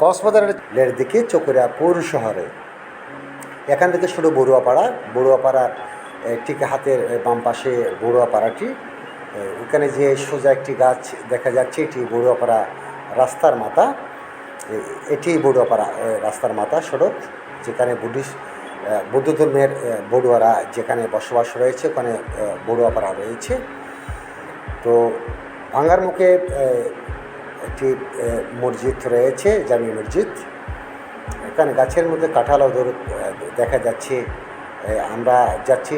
কক্সবাজারের দিকে চকরিয়া পৌর শহরে। এখান থেকে শুরু বড়ুয়াপাড়া। বড়ুয়াপাড়ার ঠিক হাতের বাম পাশে বড়ুয়াপাড়াটি। ওখানে যে সোজা একটি গাছ দেখা যাচ্ছে, এটি বড়ুয়াপাড়া রাস্তার মাথা। এটি বড়ুয়াপাড়া রাস্তার মাথা সড়ক, যেখানে বুদ্ধিস্ট বৌদ্ধ ধর্মের বড়ুয়ারা যেখানে বসবাস রয়েছে, ওখানে বড়ুয়াপাড়া রয়েছে। তো ভাঙ্গার মুখে একটি মসজিদ রয়েছে জামি মসজিদ। এখানে গাছের মধ্যে কাঁঠালও দেখা যাচ্ছে। আমরা যাচ্ছি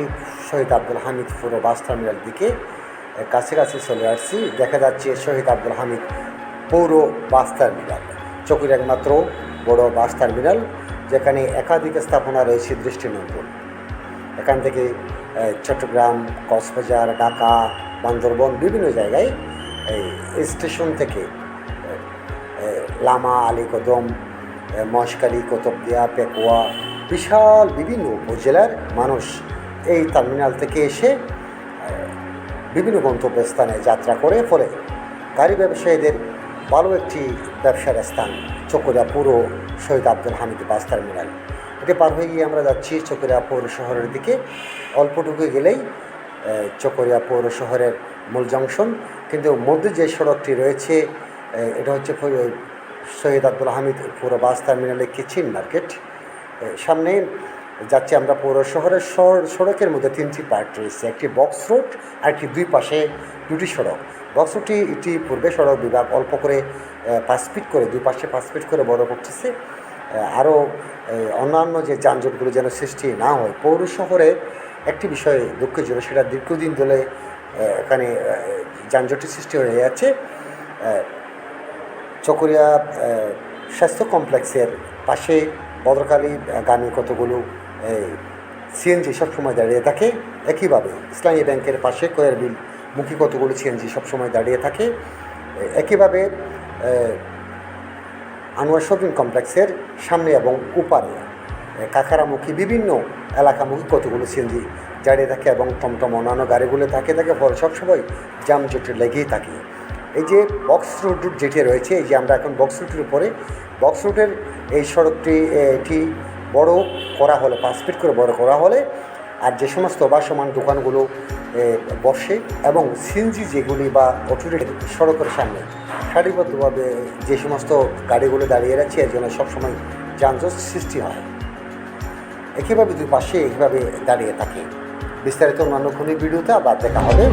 শহীদ আব্দুল হামিদ পুরো বাস টার্মিনাল দিকে। আহ, কাছে কাছে চলে আসছি। দেখা যাচ্ছে শহীদ আব্দুল হামিদ পৌর বাস টার্মিনাল। চকুর একমাত্র বড় বাস টার্মিনাল যেখানে একাধিক স্থাপনা রয়েছে দৃষ্টিনন্দন। এখান থেকে চট্টগ্রাম কক্সবাজার ঢাকা বান্দরবন বিভিন্ন জায়গায় এই স্টেশন থেকে লামা আলীকদম মশকালি কোতবদিয়া পেকুয়া, বিশাল বিভিন্ন উপজেলার মানুষ এই টার্মিনাল থেকে এসে বিভিন্ন গন্তব্যস্থানে যাত্রা করে, ফলে গাড়ি ব্যবসায়ীদের ভালো একটি ব্যবসার স্থান চকরিয়া পুরো শহীদ আব্দুল হামিদ বাস টার্মিনাল এটি পার হয়ে গিয়ে আমরা যাচ্ছি চকরিয়া পৌর শহরের দিকে। অল্পটুকু গেলেই চকরিয়া পৌর শহরের মূল জংশন কিন্তু মধ্যে যে সড়কটি রয়েছে এটা হচ্ছে শহীদ আব্দুল হামিদ পুরো বাস টার্মিনালে কিচিন মার্কেট। সামনে যাচ্ছি আমরা পৌর শহরের সড়কের মধ্যে তিনটি পার্ট রয়েছে, একটি বক্স রোড আর একটি দুই পাশে দুটি সড়ক। বক্স রোডটি এটি পূর্বে সড়ক বিভাগ অল্প করে পাঁচ ফিট করে, দুই পাশে পাঁচ ফিট করে বড় করতেছে। আরও অন্যান্য যে যানজটগুলো যেন সৃষ্টি না হয়, পৌর শহরে একটি বিষয় দুঃখজনক, সেটা দীর্ঘদিন ধরে এখানে যানজটের সৃষ্টি হয়ে যাচ্ছে চকরিয়া স্বাস্থ্য কমপ্লেক্সের পাশে বদরকালী গামী কতগুলো সিএনজি সবসময় দাঁড়িয়ে থাকে। একইভাবে ইসলামী ব্যাংকের পাশে কয়ের বিল মুখী কতগুলো সিএনজি সবসময় দাঁড়িয়ে থাকে। একইভাবে আনোয়ার শপিং কমপ্লেক্সের সামনে এবং উপারে কাকারামুখী বিভিন্ন এলাকামুখী কতগুলো সিএনজি দাঁড়িয়ে থাকে এবং টমটম অন্যান্য গাড়িগুলো থাকে থাকে, ফলে সবসময় যানজট লেগেই থাকে। এই যে বক্স রুট যেটি রয়েছে, এই যে আমরা এখন বক্স রুটের উপরে বক্স রুটের এই সড়কটি, এটি বড় করা হলে, পাঁচ ফিট করে বড় করা হলে, আর যে সমস্ত বাসমান দোকানগুলো বসে, এবং সিএনজি যেগুলি বা অটোরিক সড়কের সামনে, সারিবদ্ধভাবে যে সমস্ত গাড়িগুলো দাঁড়িয়ে রাখছে এর জন্য সবসময় যানজট সৃষ্টি হয়। একইভাবে দুই পাশে এইভাবে দাঁড়িয়ে থাকে। বিস্তারিত অন্যান্য কোনো ভিডিওতে আবার দেখা হবে।